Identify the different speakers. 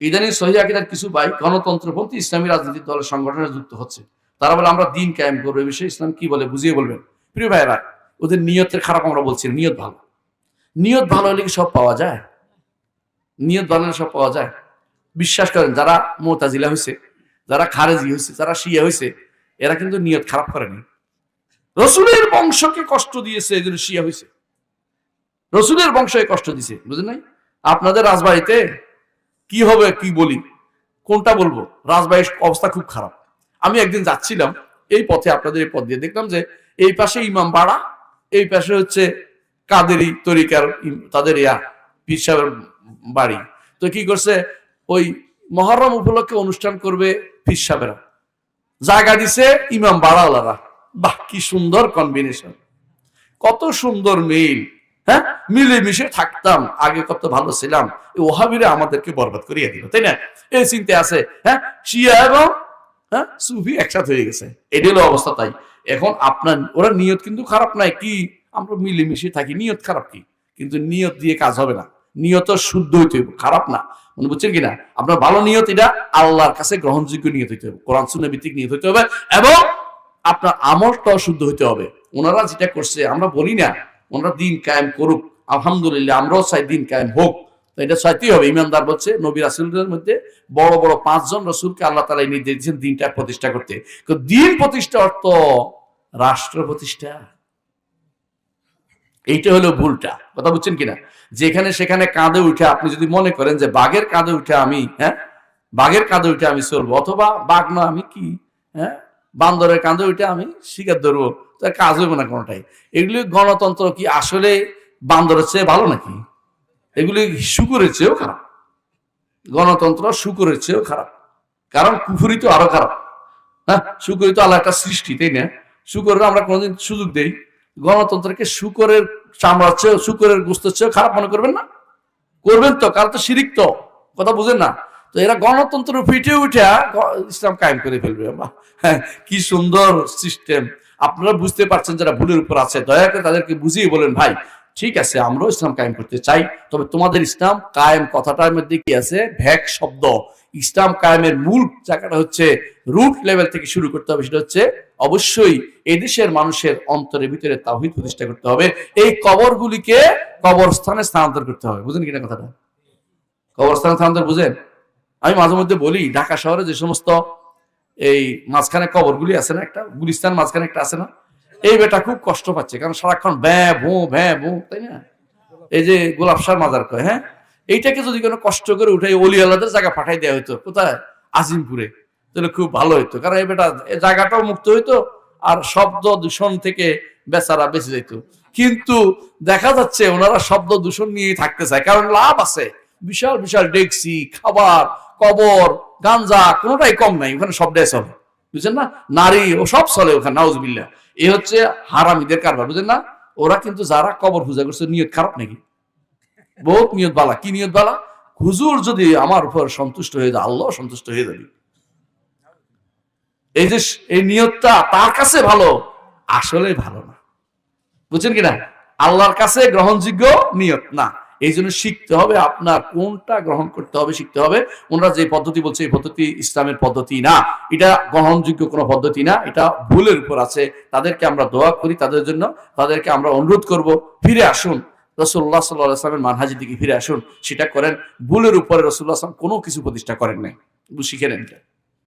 Speaker 1: ইদানিং সহি আকিদার কিছু ভাই গণতন্ত্রপন্থী ইসলামী রাজনৈতিক দলের সংগঠনে যুক্ত হচ্ছে। তারা বলে, আমরা দিন কায়েম করব। এই বিষয়ে ইসলাম কি বলে বুঝিয়ে বলবেন। প্রিয় ভাইরা ওদের নিয়তের খারাপ আমরা বলছি নিয়ত ভালো। নিয়ত ভালো হলে কি সব পাওয়া যায়? নিয়ত ভালো হলে সব পাওয়া যায়। বিশ্বাস করেন, যারা মোতাজিলা হয়েছে যারা খারেজি হয়েছে যারা শিয়া হয়েছে এরা কিন্তু নিয়ত খারাপ করেনি। রসুলের বংশকে কষ্ট দিয়েছে এই জন্য শিয়া হয়েছে রসুলের বংশকে কষ্ট দিছে বুঝলেন নাই? আপনাদের রাজবাড়িতে কি হবে, কি বলি? কোনটা বলব? রাজবাড়ির অবস্থা খুব খারাপ। আমি একদিন যাচ্ছিলাম, এই পথে আপনাদের এই পথ দিয়ে দেখলাম যে এই পাশে ইমাম বাড়া, এই পাশে হচ্ছে কাদেরি তরিকার তাদের ইয়া, পীর সাহেবের বাড়ি। তো কি করছে? ওই মহরম উপলক্ষে অনুষ্ঠান করবে পীর সাহেবেরা। জায়গা দিছে ইমাম বাড়াওয়ালারা। বাহ, কি সুন্দর কম্বিনেশন কত সুন্দর মিল হ্যাঁ? মিলেমিশে থাকতাম। আগে কত ভালো ছিলাম। এই ওহাবিরা আমাদেরকে বরবাদ করিয়ে দিল, তাই না? এই চিন্তা আছে হ্যাঁ? শিয়া এবং হ্যাঁ? সুফি একসাথে হয়ে গেছে। এটি হলো অবস্থা তাই। এখন আপনার, ওরা নিয়ত কিন্তু খারাপ নাই, কি? আমরা মিলেমিশে থাকি। নিয়ত খারাপ কি? কিন্তু নিয়ত দিয়ে কাজ হবে না। নিয়ত শুদ্ধ হইতে হবে খারাপ না। মনে বুঝছেন কিনা? আপনার ভালো নিয়ত এটা আল্লাহর কাছে গ্রহণযোগ্য নিয়ত হইতে হবে। কোরআন শুনে ভিত্তিক নিয়ত হইতে হবে এবং আপনার আমলটাও শুদ্ধ হইতে হবে। ওনারা যেটা করছে, আমরা বলি না ওনারা দিন কায়েম করুক। আলহামদুলিল্লাহ, আমরাও চাই দিন কায়েম হোক। তো এটা চাইতেই হবে। ইমানদার বলছে, নবী রাসুলদের মধ্যে বড় বড় পাঁচজন রসুলকে আল্লাহ তালা নির্দেশ দিয়েছেন দিনটা প্রতিষ্ঠা করতে। দিন প্রতিষ্ঠা অর্থ রাষ্ট্র প্রতিষ্ঠা। এইটা হলো ভুলটা। কথা বুঝছেন কিনা? যেখানে সেখানে কাঁধে উঠে আপনি যদি মনে করেন যে বাঘের কাঁধে উঠে আমি হ্যাঁ? বাঘের কাঁধে উঠে আমি চলবো, অথবা বাঘ না, আমি কি হ্যাঁ? বান্দরের কাঁধে ওইটা আমি শিকার ধরবো তার কাজ হইব না কোনোটাই। এগুলি গণতন্ত্র কি আসলে বান্দরের চেয়ে ভালো নাকি? এগুলি শুকুরের চেয়েও খারাপ। গণতন্ত্র শুকুরের চেয়েও খারাপ। কারণ কুফুরি তো আরও খারাপ। হ্যাঁ শুকুরি তো একটা সৃষ্টি, তাই না? শুকরের আমরা কোনোদিন সুযোগ দেই। গণতন্ত্রকে শুকরের চামড়ার চেয়েও, শুকরের গোস্তের চেয়েও খারাপ মনে করবেন না? করবেন তো কারণ তো শিরিক তো। কথা বুঝেন না? তো এরা গণতন্ত্র ফিটে উঠে ইসলাম কায়েম করে ফেলবে। হ্যাঁ, কি সুন্দর সিস্টেম আপনারা বুঝতে পারছেন যারা ভুলের উপর আছে দয়া করে তাদেরকে বুঝিয়ে বলেন ভাই ঠিক আছে আমরাও ইসলাম কায়েম করতে চাই তবে তোমাদের ইসলাম কায়েম কথাটার মধ্যে কি আছে? ভ্যাক শব্দ। ইসলাম কায়েমের মূল জায়গাটা হচ্ছে রুট লেভেল থেকে শুরু করতে হবে সেটা হচ্ছে অবশ্যই এদেশের মানুষের অন্তরের ভিতরে তাহিদ প্রতিষ্ঠা করতে হবে। এই কবরগুলিকে কবরস্থানে স্থানান্তর করতে হবে। বুঝেন কিনা কথাটা? কবরস্থানে স্থানান্তর বুঝেন? আমি মাঝে মধ্যে বলি, ঢাকা শহরে যে সমস্ত এই মাঝখানে কবরগুলি আছে না একটা, গুলিস্তান মাঝখানে একটা আছে না, এই বেটা খুব কষ্ট পাচ্ছে, কারণ সারাক্ষণ ভ্যাঁ, ভো ভ্যাঁ, ভো, তাই না? এই যে গোলাপসার মাজার কয় হ্যাঁ? এইটাকে যদি কোনো কষ্ট করে উঠে অলি আল্লাদের জায়গা পাঠাই দেওয়া হইতো, কোথায়? আজিমপুরে। তাহলে খুব ভালো হইতো, কারণ এই বেটা জায়গাটাও মুক্ত হইতো, আর শব্দ দূষণ থেকে বেচারা বেঁচে যেত। কিন্তু দেখা যাচ্ছে ওনারা শব্দ দূষণ নিয়েই থাকতে চায়, কারণ লাভ আছে। বিশাল বিশাল ডেক্সি খাবার কবর, গাঞ্জা কোনোটাই কম নাই, ওখানে সবটাই চলে। বুঝছেন না? নারী ও সব চলে ওখানে নাউজবিল্লা এ হচ্ছে হারামিদের কারবার, বুঝেন না? ওরা কিন্তু যারা কবর পূজা করছে, নিয়ত খারাপ নাকি? বহুত নিয়ত বালা। কি নিয়ত বালা? হুজুর যদি আমার উপর সন্তুষ্ট হয়ে যায়, আল্লাহ সন্তুষ্ট হয়ে যাবে। এই যে এই নিয়তটা তার কাছে ভালো আসলে ভালো না। বুঝছেন কিনা? আল্লাহর কাছে গ্রহণযোগ্য নিয়ত না। এই জন্য শিখতে হবে আপনার কোনটা গ্রহণ করতে হবে, শিখতে হবে। ওনারা যে পদ্ধতি বলছে, এই পদ্ধতি ইসলামের পদ্ধতি না। এটা গ্রহণযোগ্য কোনো পদ্ধতি না, এটা ভুলের উপর আছে। তাদেরকে আমরা দোয়া করি, তাদের জন্য তাদেরকে আমরা অনুরোধ করব, ফিরে আসুন। রসুল্লাহ সাল্লাহ আসলামের মানহাজির দিকে ফিরে আসুন, সেটা করেন। ভুলের উপরে রসুল্লাহ আসলাম কোনো কিছু প্রতিষ্ঠা করেন নাই। শিখে নেন।